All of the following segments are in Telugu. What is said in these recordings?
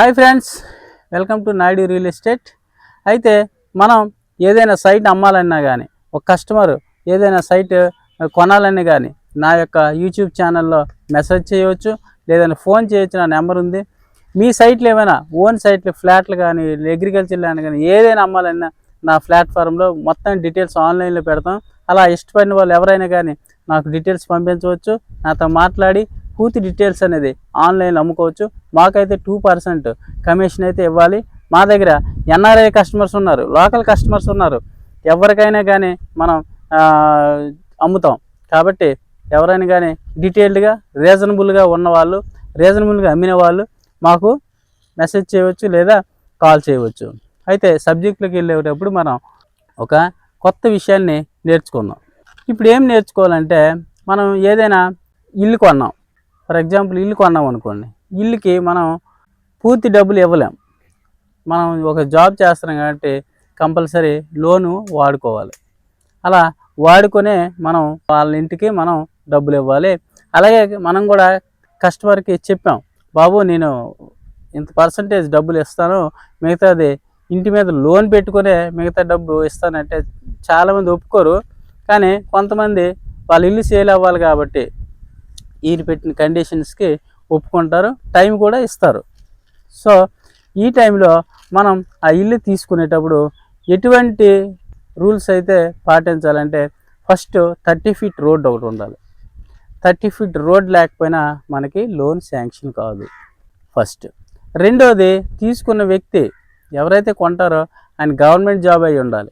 Hi friends welcome to Naidu real estate అయితే మనం ఏదైనా సైట్ అమ్మాలన్నా కానీ ఒక కస్టమర్ ఏదైనా సైట్ కొనాలని కానీ నా యొక్క యూట్యూబ్ ఛానల్లో మెసేజ్ చేయవచ్చు లేదంటే ఫోన్ చేయొచ్చు నా నెంబర్ ఉంది. మీ సైట్లు ఏమైనా ఓన్ సైట్లు ఫ్లాట్లు కానీ అగ్రికల్చర్ ల్యాండ్ కానీ ఏదైనా అమ్మాలన్నా నా ప్లాట్ఫామ్లో మొత్తం డీటెయిల్స్ ఆన్లైన్లో పెడతాం. అలా ఇష్టపడిన వాళ్ళు ఎవరైనా కానీ నాకు డీటెయిల్స్ పంపించవచ్చు. నాతో మాట్లాడి పూర్తి డీటెయిల్స్ అనేది ఆన్లైన్లో అమ్ముకోవచ్చు. మాకైతే టూ పర్సెంట్ కమిషన్ అయితే ఇవ్వాలి. మా దగ్గర ఎన్ఆర్ఐ కస్టమర్స్ ఉన్నారు లోకల్ కస్టమర్స్ ఉన్నారు. ఎవరికైనా కానీ మనం అమ్ముతాం. కాబట్టి ఎవరైనా కానీ డీటెయిల్డ్గా రీజనబుల్గా ఉన్నవాళ్ళు రీజనబుల్గా అమ్మిన వాళ్ళు మాకు మెసేజ్ చేయవచ్చు లేదా కాల్ చేయవచ్చు. అయితే సబ్జెక్టులోకి వెళ్ళేటప్పుడు మనం ఒక కొత్త విషయాన్ని నేర్చుకుందాం. ఇప్పుడు ఏం నేర్చుకోవాలంటే మనం ఏదైనా ఇల్లు కొన్నాం. ఫర్ ఎగ్జాంపుల్ ఇల్లు కొన్నాం అనుకోండి ఇల్లుకి మనం పూర్తి డబ్బులు ఇవ్వలేం. మనం ఒక జాబ్ చేస్తున్నాం కాబట్టి కంపల్సరీ లోను వాడుకోవాలి. అలా వాడుకొనే మనం వాళ్ళ ఇంటికి మనం డబ్బులు ఇవ్వాలి. అలాగే మనం కూడా కస్టమర్కి చెప్పాం బాబు నేను ఇంత పర్సంటేజ్ డబ్బులు ఇస్తాను మిగతాది ఇంటి మీద లోన్ పెట్టుకునే మిగతా డబ్బు ఇస్తానంటే చాలామంది ఒప్పుకోరు. కానీ కొంతమంది వాళ్ళ ఇల్లు సేల్ అవ్వాలి కాబట్టి ఈయన పెట్టిన కండిషన్స్కి ఒప్పుకుంటారు టైం కూడా ఇస్తారు. సో ఈ టైంలో మనం ఆ ఇల్లు తీసుకునేటప్పుడు ఎటువంటి రూల్స్ అయితే పాటించాలంటే ఫస్ట్ థర్టీ ఫీట్ రోడ్ ఒకటి ఉండాలి. థర్టీ ఫీట్ రోడ్ లేకపోయినా మనకి లోన్ శాంక్షన్ కాదు ఫస్ట్. రెండోది తీసుకున్న వ్యక్తి ఎవరైతే కొంటారో ఆయన గవర్నమెంట్ జాబ్ అయి ఉండాలి.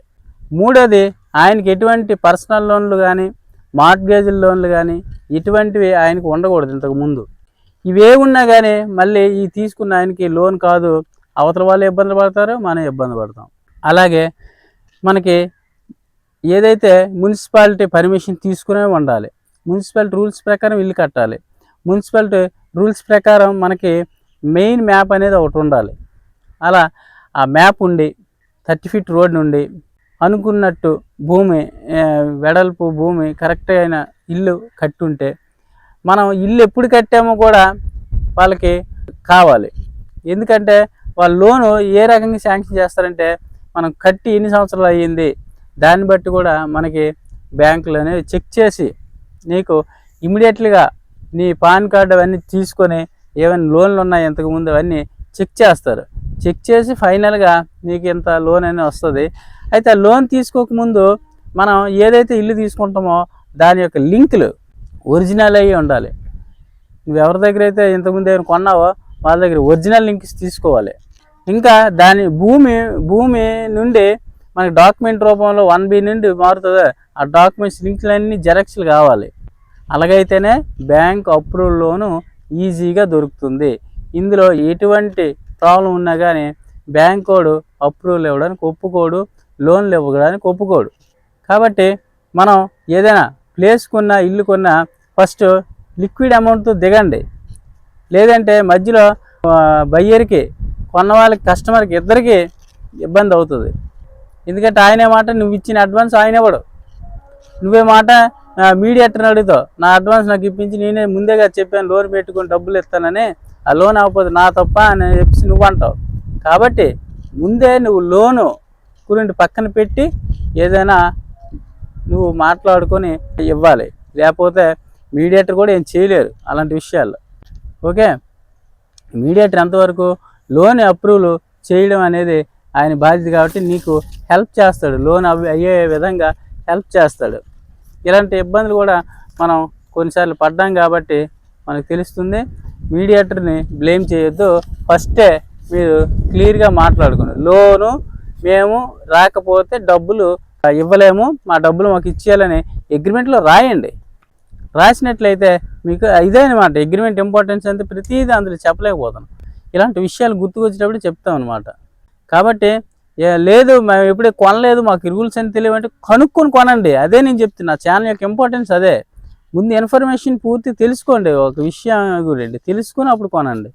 మూడోది ఆయనకి ఎటువంటి పర్సనల్ లోన్లు కానీ మార్ట్గేజ్ లోన్లు కానీ ఇటువంటివి ఆయనకు ఉండకూడదు ఇంతకు ముందు. ఇవే ఉన్నా కానీ మళ్ళీ ఈ తీసుకున్న ఆయనకి లోన్ కాదు అవతల వాళ్ళు ఇబ్బంది పడతారో మనం ఇబ్బంది పడతాం. అలాగే మనకి ఏదైతే మున్సిపాలిటీ పర్మిషన్ తీసుకునే ఉండాలి మున్సిపాలిటీ రూల్స్ ప్రకారం ఇల్లు కట్టాలి మున్సిపాలిటీ రూల్స్ ప్రకారం మనకి మెయిన్ మ్యాప్ అనేది ఒకటి ఉండాలి. అలా ఆ మ్యాప్ ఉండి థర్టీ ఫీట్ రోడ్ నుండి అనుకున్నట్టు భూమి వెడల్పు భూమి కరెక్ట్ అయిన ఇల్లు కట్టుంటే మనం ఇల్లు ఎప్పుడు కట్టామో కూడా వాళ్ళకి కావాలి. ఎందుకంటే వాళ్ళ లోను ఏ రకంగా శాంక్షన్ చేస్తారంటే మనం కట్టి ఎన్ని సంవత్సరాలు అయ్యింది దాన్ని బట్టి కూడా మనకి బ్యాంకులు అనేవి చెక్ చేసి నీకు ఇమీడియట్లీగా నీ పాన్ కార్డు అవన్నీ తీసుకొని ఏమైనా లోన్లు ఉన్నాయి ఇంతకుముందు అవన్నీ చెక్ చేస్తారు. చెక్ చేసి ఫైనల్గా నీకు ఇంత లోన్ అనేది వస్తుంది. అయితే ఆ లోన్ తీసుకోకముందు మనం ఏదైతే ఇల్లు తీసుకుంటామో దాని యొక్క లింకులు ఒరిజినల్ అయ్యి ఉండాలి. నువ్వు ఎవరి దగ్గర అయితే ఇంతకుముందు ఏమైనా కొన్నావో వాళ్ళ దగ్గర ఒరిజినల్ లింక్స్ తీసుకోవాలి. ఇంకా దాని భూమి భూమి నుండి మనకి డాక్యుమెంట్ రూపంలో వన్ బి నుండి మారుతుంది. ఆ డాక్యుమెంట్స్ లింక్లన్నీ జెరాక్స్లు కావాలి. అలాగైతేనే బ్యాంక్ అప్రూవల్ లోను ఈజీగా దొరుకుతుంది. ఇందులో ఎటువంటి ప్రాబ్లం ఉన్నా కానీ బ్యాంక్ వాడు అప్రూవల్ ఇవ్వడానికి ఒప్పుకోడు లోన్లు ఇవ్వడానికి ఒప్పుకోడు. కాబట్టి మనం ఏదైనా ప్లేస్ కొన్నా ఇల్లు కొన్నా ఫస్ట్ లిక్విడ్ అమౌంట్తో దిగండి. లేదంటే మధ్యలో బయ్యర్కి కొన్న వాళ్ళకి కస్టమర్కి ఇద్దరికి ఇబ్బంది అవుతుంది. ఎందుకంటే ఆయనే మాట నువ్వు ఇచ్చిన అడ్వాన్స్ ఆయన ఇవ్వడు. నువ్వే మాట మీడియేటర్ని అడుగుతావు నా అడ్వాన్స్ నాకు ఇప్పించి నేనే ముందేగా చెప్పాను లోన్ పెట్టుకొని డబ్బులు ఇస్తానని లోన్ అవ్వకపోతే నా తప్ప అని చెప్పి నువ్వు అంటావు. కాబట్టి ముందే నువ్వు లోను గురించి పక్కన పెట్టి ఏదైనా నువ్వు మాట్లాడుకొని ఇవ్వాలి. లేకపోతే మీడియేటర్ కూడా ఏం చేయలేరు అలాంటి విషయాల్లో. ఓకే? మీడియేటర్ ఎంతవరకు లోన్ అప్రూవల్ చేయడం అనేది ఆయన బాధ్యత కాబట్టి నీకు హెల్ప్ చేస్తాడు. లోన్ అవి అయ్యే విధంగా హెల్ప్ చేస్తాడు. ఇలాంటి ఇబ్బందులు కూడా మనం కొన్నిసార్లు పడ్డాం కాబట్టి మనకు తెలుస్తుంది. మీడియేటర్ని బ్లేమ్ చేయొద్దు. ఫస్టే మీరు క్లియర్గా మాట్లాడుకుని లోను మేము రాకపోతే డబ్బులు ఇవ్వలేము. మా డబ్బులు మాకు ఇచ్చేయాలని అగ్రిమెంట్లో రాయండి. రాసినట్లయితే మీకు ఇదే అనమాట అగ్రిమెంట్ ఇంపార్టెన్స్ అంతే ప్రతిదీ అందులో చెప్పలేకపోతాను ఇలాంటి విషయాలు గుర్తుకొచ్చేటప్పుడు చెప్తాం అనమాట కాబట్టి ఏ లేదు మేము ఎప్పుడే కొనలేదు మాకు రూల్స్ అని తెలియవంటే కనుక్కొని కొనండి. అదే నేను చెప్తున్నా. ఛానల్ యొక్క ఇంపార్టెన్స్ అదే. ముందు ఇన్ఫర్మేషన్ పూర్తి తెలుసుకోండి. ఒక విషయం గురించి తెలుసుకుని అప్పుడు కొనండి.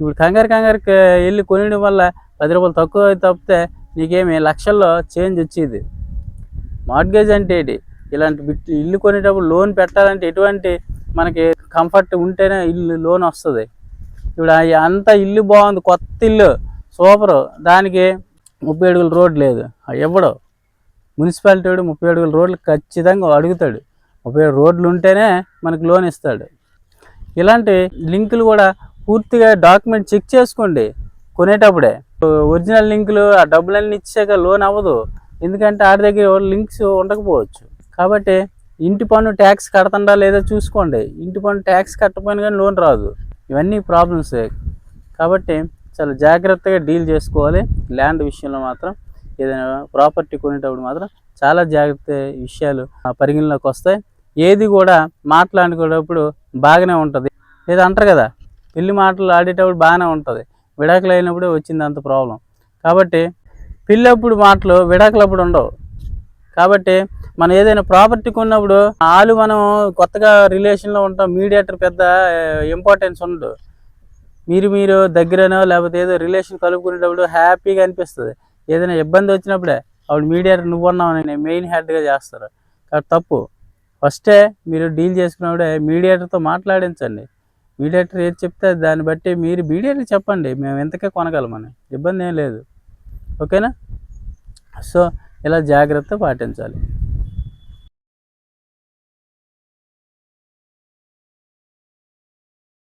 ఇప్పుడు కంగారు కంగారుకి వెళ్ళి కొనడం వల్ల పది రూపాయలు తక్కువ తప్పితే నీకేమి లక్షల్లో చేంజ్ వచ్చేది. మార్గేజ్ అంటే ఏంటి? ఇలాంటి బిట్ ఇల్లు కొనేటప్పుడు లోన్ పెట్టాలంటే ఎటువంటి మనకి కంఫర్ట్ ఉంటేనే ఇల్లు లోన్ వస్తుంది. ఇప్పుడు అంత ఇల్లు బాగుంది కొత్త ఇల్లు సూపరు దానికి ముప్పై అడుగుల రోడ్ లేదు. ఆ ఇవ్వడు మున్సిపాలిటీ వాడు ముప్పై అడుగుల రోడ్లు ఖచ్చితంగా అడుగుతాడు. ఉపయోగ రోడ్లు ఉంటేనే మనకు లోన్ ఇస్తాడు. ఇలాంటి లింకులు కూడా పూర్తిగా డాక్యుమెంట్ చెక్ చేసుకోండి కొనేటప్పుడే. ఒరిజినల్ లింకులు ఆ డబ్బులన్నీ ఇచ్చాక లోన్ అవ్వదు. ఎందుకంటే ఆడి దగ్గర లింక్స్ ఉండకపోవచ్చు. కాబట్టి ఇంటి పన్ను ట్యాక్స్ కడతండా లేదా చూసుకోండి. ఇంటి పన్ను ట్యాక్స్ కట్టకపోయినా కానీ లోన్ రాదు. ఇవన్నీ ప్రాబ్లమ్స్. కాబట్టి చాలా జాగ్రత్తగా డీల్ చేసుకోవాలి. ల్యాండ్ విషయంలో మాత్రం ఏదైనా ప్రాపర్టీ కొనేటప్పుడు మాత్రం చాలా జాగ్రత్త విషయాలు ఆ పరిగణలోకి వస్తాయి. ఏది కూడా మాట్లాడుకునేటప్పుడు బాగానే ఉంటుంది. ఏదో అంటారు కదా పెళ్ళి మాటలు ఆడేటప్పుడు బాగానే ఉంటుంది. విడాకులు అయినప్పుడే వచ్చింది అంత ప్రాబ్లం కాబట్టి పెళ్ళప్పుడు మాటలు విడాకులప్పుడు ఉండవు. కాబట్టి మనం ఏదైనా ప్రాపర్టీ కొన్నప్పుడు వాళ్ళు మనం కొత్తగా రిలేషన్లో ఉంటాం మీడియేటర్ పెద్ద ఇంపార్టెన్స్ ఉండదు. మీరు మీరు దగ్గరనో లేకపోతే ఏదో రిలేషన్ కలుపుకునేటప్పుడు హ్యాపీగా అనిపిస్తుంది. ఏదైనా ఇబ్బంది వచ్చినప్పుడే ఆవిడ మీడియేటర్ నువ్వు ఉన్నావు నేను మెయిన్ హెడ్గా చేస్తారు. కాబట్టి తప్పు. ఫస్టే మీరు డీల్ చేసుకున్నప్పుడే మీడియేటర్తో మాట్లాడించండి. మీడియేటర్ ఏది చెప్తే దాన్ని బట్టి మీరు మీడియేటర్ చెప్పండి మేము ఎంతకే కొనగలమని. ఇబ్బంది ఏం లేదు. ఓకేనా? సో ఇలా జాగ్రత్త పాటించాలి.